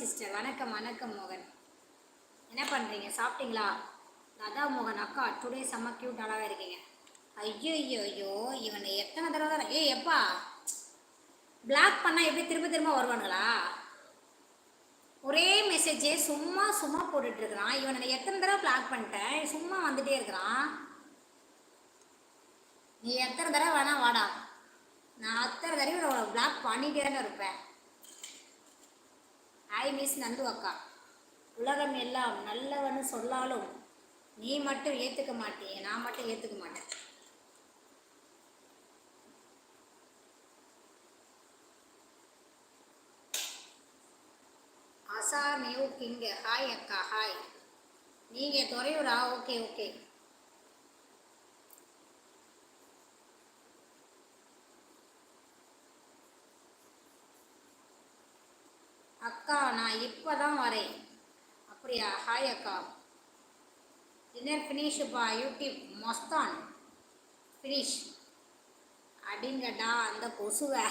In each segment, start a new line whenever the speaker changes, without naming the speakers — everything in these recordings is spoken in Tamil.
சிஸ்டர். வணக்கம் வணக்கம் மோகன். என்ன பண்ணுறீங்க சாப்பிட்டீங்களா? லதா மோகன் அக்கா டுடே செம்ம க்யூட் அழகாக இருக்கீங்க. ஐயோ ஐயோ ஐயோ இவனை எத்தனை தடவை தான் ஏ எப்பா? பிளாக் பண்ணால் எப்படி திரும்ப திரும்ப வருவானுங்களா? ஒரே மெசேஜே சும்மா சும்மா போட்டுட்டு இருக்கிறான். இவனை எத்தனை தடவை பிளாக் பண்ணிட்டேன்? சும்மா வந்துட்டே இருக்கிறான். நீ எத்தனை தடவை வேணால் வாடா. நான் அத்தனை தடவை அவனை பிளாக் பண்ணிகிட்டே தான் இருப்பேன். ஐ மிஸ் நந்து அக்கா. உலகம் எல்லாம் நல்லவன்னு சொல்லாலும் நீ மட்டும் ஏற்றுக்க மாட்டேன் நான் மட்டும் ஏற்றுக்க மாட்டேன். அசா நியூ கிங் ஹாய் அக்கா ஹாய். நீங்கள் துறையூரா? Okay okay. அக்கா நான் இப்போ தான் வரேன். அப்படியா? ஹாய் அக்கா. டின்னர் ஃபினிஷுப்பா யூடியூப் மஸ்தான். ஃபினிஷ் அப்படிங்கடா அந்த கொசுவை.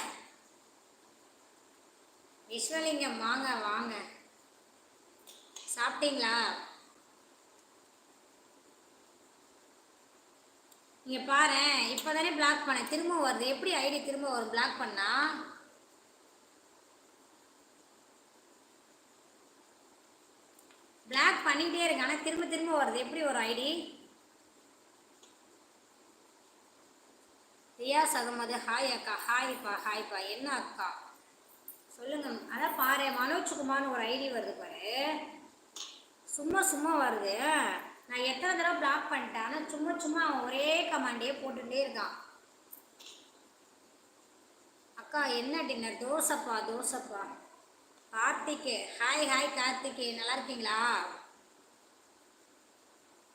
விஸ்வலிங்கம் வாங்க வாங்க. சாப்பிட்டீங்களா? நீங்கள் பாரு இப்போ தானே பிளாக் பண்ணேன். திரும்ப வருது. எப்படி ஐடி திரும்ப வரும்? பிளாக் பண்ணால் பிளாக் பண்ணிகிட்டே இருக்கு ஆனால் திரும்ப திரும்ப வருது. எப்படி ஒரு ஐடி ரியாஸ் அகமது ஹாய் அக்கா. ஹாய்ப்பா ஹாய்ப்பா என்ன அக்கா? சொல்லுங்க. அதான் பாரு. மனோஜ்குமார்னு ஒரு ஐடி வருது பாரு. சும்மா சும்மா வருது. நான் எத்தனை தடவை பிளாக் பண்ணிட்டேன். ஆனால் சும்மா சும்மா அவன் ஒரே கமாண்டே போட்டுகிட்டே இருக்கான். அக்கா என்ன டின்னர் தோசைப்பா. தோசைப்பா. கார்த்திகே. ஹாய் ஹாய் கார்த்திகே. நல்லா இருக்கீங்களா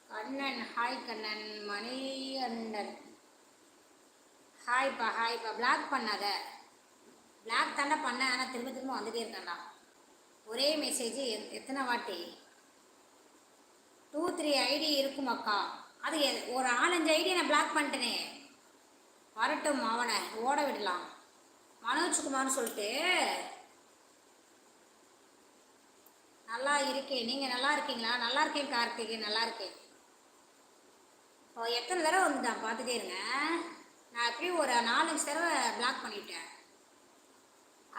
கண்ணன். ஹாய் கண்ணன். மணிகண்டன். ஹாய்ப்பா ஹாய்ப்பா பிளாக் பண்ணாத. பிளாக் தாண்டா பண்ண ஆனால் திரும்ப திரும்ப வந்துட்டே இருக்கான்டா. ஒரே மெசேஜ் எத்தனை வாட்டி? டூ த்ரீ ஐடி இருக்கும் அக்கா. அது ஒரு நாலஞ்சு ஐடி நான் பிளாக் பண்ணிட்டேனே. வரட்டும் அவனை. ஓட விடலாம். மனோஜ்குமார்னு சொல்லிட்டு நல்லா இருக்கேன் நீங்கள் நல்லா இருக்கீங்களா? நல்லா இருக்கேன் கார்த்திகை நல்லா இருக்கேன். இப்போ எத்தனை தடவை வந்துட்டான் பார்த்துட்டே இருங்க. நான் எப்படியும் ஒரு நாலஞ்சு தடவை பிளாக் பண்ணிட்டேன்.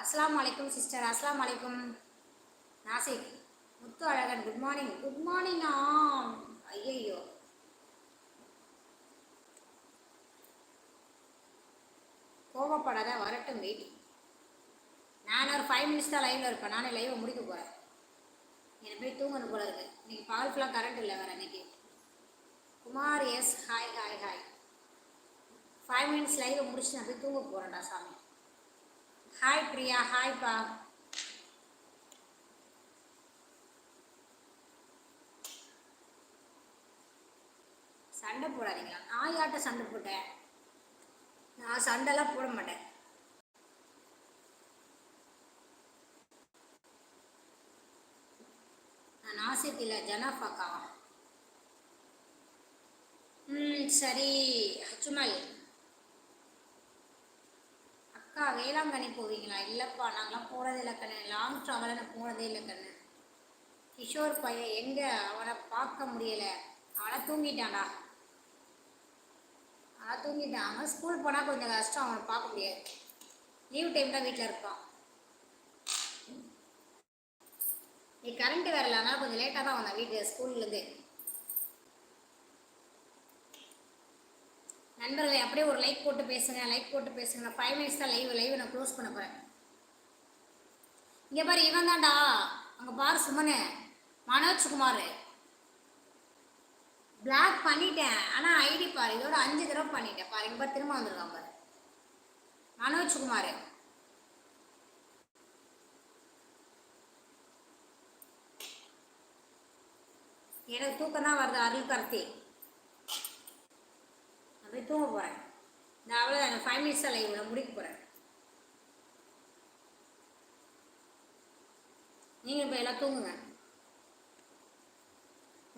அஸ்லாம் அலைக்கும் சிஸ்டர் அஸ்லாம் அலைக்கும். Nasik Muthu Azhagan good morning good morning ஆம் ஐயையோ. கோவப்படாத வரட்டும் வெயிட் நான் ஒரு ஃபைவ் மினிட்ஸ் தான் லைவில் இருப்பேன். நானே லைவை முடிக்க போகிறேன் எனக்கு போய் தூங்கணும் போல இருக்கு. இன்னைக்கு பால் ஃபுல்லாக கரண்ட் இல்லை வேறு இன்னைக்கு. Kumar S hi hi hi five minutes லைவை முடிச்சு நான் போய் தூங்க போகிறேன்டா சாமி. ஹாய் பிரியா. ஹாய்ப்பா சண்டை போடாதீங்களா? நான் யார்கிட்ட சண்டை போட்டேன்? நான் சண்டைலாம் போட மாட்டேன். நான் ஆசித் இல்லை ம் சரி. அச்சுமல் அக்கா வேளாங்கண்ணி போவீங்களா? இல்லைப்பா நாங்களாம் போகிறதே இல்லை கண்ணு. லாங் ட்ராவலில் நான் போனதே இல்லை கண்ணு. கிஷோர் பையன் எங்கே? அவனை பார்க்க முடியலை. அவனை தூங்கிட்டான்டா. அவன் தூங்கிட்டான். அவன் ஸ்கூல் போனால் கொஞ்சம் கஷ்டம். அவனை பார்க்க முடியாது. லீவ் டைம் தான் வீட்டில் இருப்பான். நீ கரண்ட் வரலன்னா கொஞ்சம் லேட்டாக தான் வந்தான் வீட்டு ஸ்கூல்லேருந்து நண்பர்களே அப்படியே ஒரு லைக் போட்டு பேசுங்க லைக் போட்டு பேசுங்க. ஃபைவ் மினிட்ஸ் தான் லைவ் லைவ் நான் க்ளோஸ் பண்ண போகிறேன் இங்கே பாரு இவன் தான்டா. அங்கே பாரு சுமனு. மனோஜ்குமார். பிளாக் பண்ணிட்டேன். ஆனால் ஐடி பாரு இதோட அஞ்சு தடவை பண்ணிட்டேன். பாரு இங்கே பாரு திரும்ப வந்திருக்கான் பாரு. மனோஜ்குமார். எனக்கு தூக்கம் தான் வருது அருள் கருத்தி. நான் போய் தூங்க போகிறேன் நான் அவ்வளோ அந்த ஃபைவ் மினிட்ஸ் லைவ் இவ்வளோ முடிக்க போகிறேன் நீங்கள் இப்போ எல்லாம் தூங்குங்க.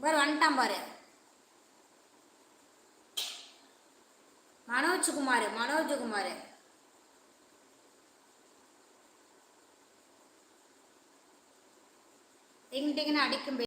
பாரு வந்துட்டான் பாரு. மனோஜ்குமார் மனோஜ்குமார். டிங் டிங்னு அடிக்கும்